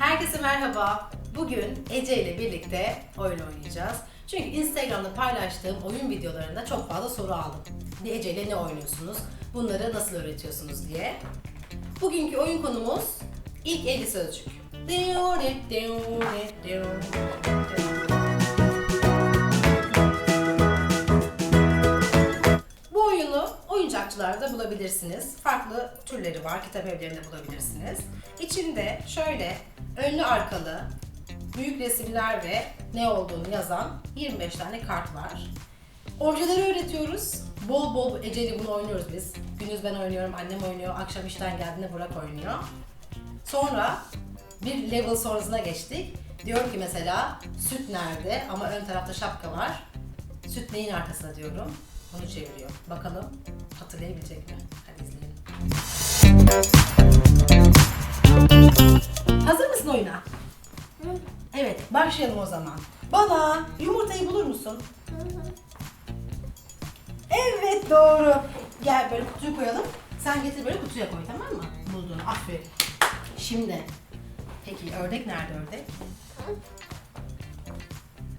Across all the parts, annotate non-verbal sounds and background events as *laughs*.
Herkese merhaba. Bugün Ece ile birlikte oyun oynayacağız. Çünkü Instagram'da paylaştığım oyun videolarında çok fazla soru aldım. Ece ile ne oynuyorsunuz? Bunları nasıl öğretiyorsunuz diye. Bugünkü oyun konumuz ilk 50 sözcük. Bu oyunu oyuncakçılarda bulabilirsiniz. Farklı türleri var. Kitap evlerinde bulabilirsiniz. İçinde şöyle önlü arkalı büyük resimler ve ne olduğunu yazan 25 tane kart var. Objeleri öğretiyoruz. Bol bol Ece'yle bunu oynuyoruz biz. Gündüz ben oynuyorum, annem oynuyor, akşam işten geldiğinde Burak oynuyor. Sonra bir level sonrasına geçtik. Diyorum ki mesela süt nerede ama ön tarafta şapka var. Süt neyin arkasında diyorum. Onu çeviriyor. Bakalım hatırlayabilecek mi? Hadi izleyelim. Başlayalım o zaman. Bana yumurtayı bulur musun? Evet, doğru. Gel böyle kutuyu koyalım. Sen getir böyle kutuya koy tamam mı? Bulduğunu. Aferin. Şimdi, peki ördek nerede ördek?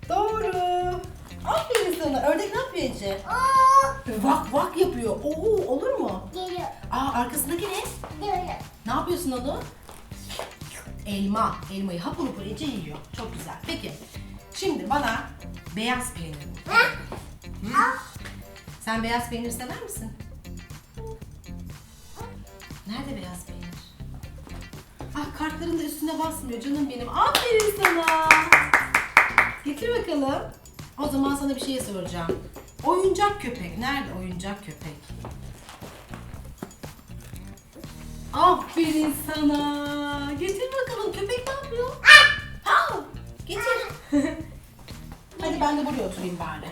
Doğru. Aferin sana. Ördek ne yapıyor Ece? Vak vak yapıyor. Oo, olur mu? Geliyor. Aa, arkasındaki ne? Geliyor. Ne yapıyorsun onu? Elma. Elmayı hapur hapur Ece yiyor. Çok güzel. Peki. Şimdi bana beyaz peynir. Hı? Sen beyaz peynir sever misin? Nerede beyaz peynir? Ah kartların da üstüne basmıyor canım benim. Aferin sana. Getir bakalım. O zaman sana bir şey soracağım. Oyuncak köpek. Nerede oyuncak köpek? Aferin sana. Getir bakalım köpek ne yapıyor? Ha! Getir. *laughs* Hadi ben de buraya oturayım bari.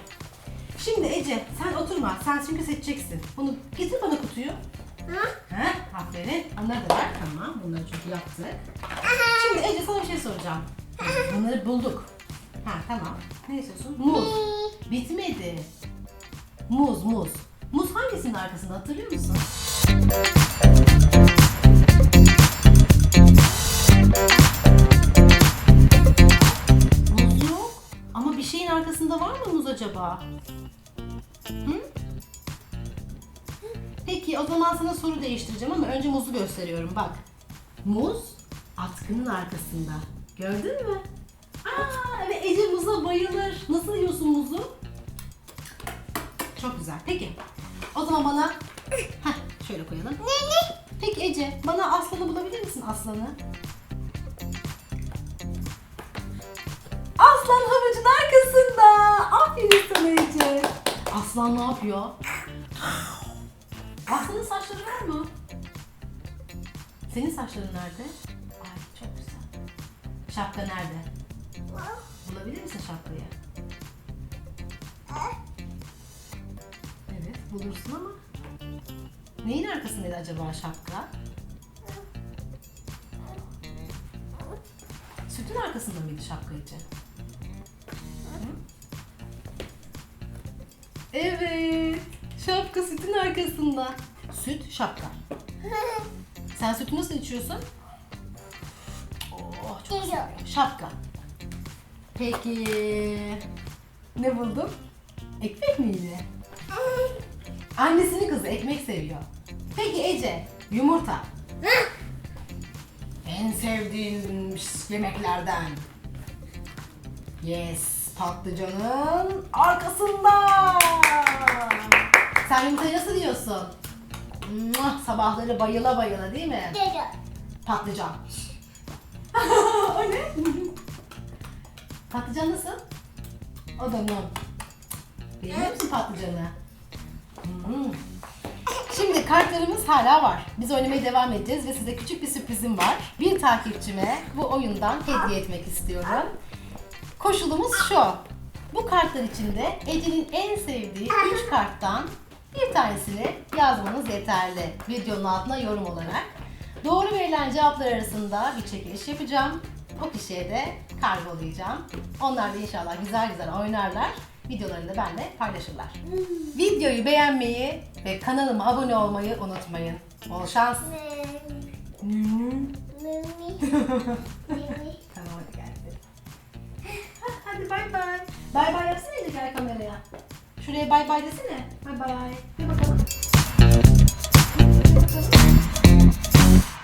Şimdi Ece sen oturma. Sen çünkü seçeceksin. Bunu getir bana kutuyu. Ha? Ha, aferin. Onları da ver. Tamam. Bunları çünkü yaptık. Şimdi Ece sana bir şey soracağım. Bunları bulduk. Ha tamam. Ne istiyorsun? Muz. Bitmedi. Muz, muz. Muz hangisinin arkasında hatırlıyor musun? Hı? Peki o zaman sana soru değiştireceğim ama önce muzu gösteriyorum bak. Muz atkının arkasında. Gördün mü? Aa, evet Ece muza bayılır. Nasıl yiyorsun muzu? Çok güzel. Peki. O zaman bana Heh, şöyle koyalım. Peki Ece, bana aslanı bulabilir misin aslanı? Aslan havucun arkasında. Aslan ne yapıyor? Aslanın saçları var mı? Senin saçların nerede? Ay çok güzel. Şapka nerede? Bulabilir misin şapkayı? Evet bulursun ama neyin arkasındaydı acaba şapka? Sütün arkasında mıydı şapka Ece? Evet. Şapka sütün arkasında. Süt şapka. Sen sütü nasıl içiyorsun? Oh çok güzel. Şapka. Peki ne buldun? Ekmek miydi? Annesinin kızı ekmek seviyor. Peki Ece, yumurta. En sevdiğin yemeklerden. Yes, patlıcanın arkasında. Sen yumurtayı nasıl yiyorsun? Muah, Sabahları bayıla bayıla değil mi? Patlıcan. *laughs* o ne? Patlıcan nasıl? O da mum. Beğeniyor musun patlıcanı? Hmm. Şimdi kartlarımız hala var. Biz oynamaya devam edeceğiz ve size küçük bir sürprizim var. Bir takipçime bu oyundan hediye etmek istiyorum. Koşulumuz şu. Bu kartlar içinde Ece'nin en sevdiği 3 karttan bir tanesini yazmanız yeterli. Videonun altına yorum olarak. Doğru verilen cevaplar arasında bir çekiliş yapacağım. O kişiye de kargolayacağım. Onlar da inşallah güzel güzel oynarlar. Videolarını da benimle paylaşırlar. Videoyu beğenmeyi ve kanalıma abone olmayı unutmayın. Bol şans. *laughs* Hadi bay bay. Bay bay yapsana Edgar kameraya. Şuraya bay bay desene. Bay bay. Bir bakalım.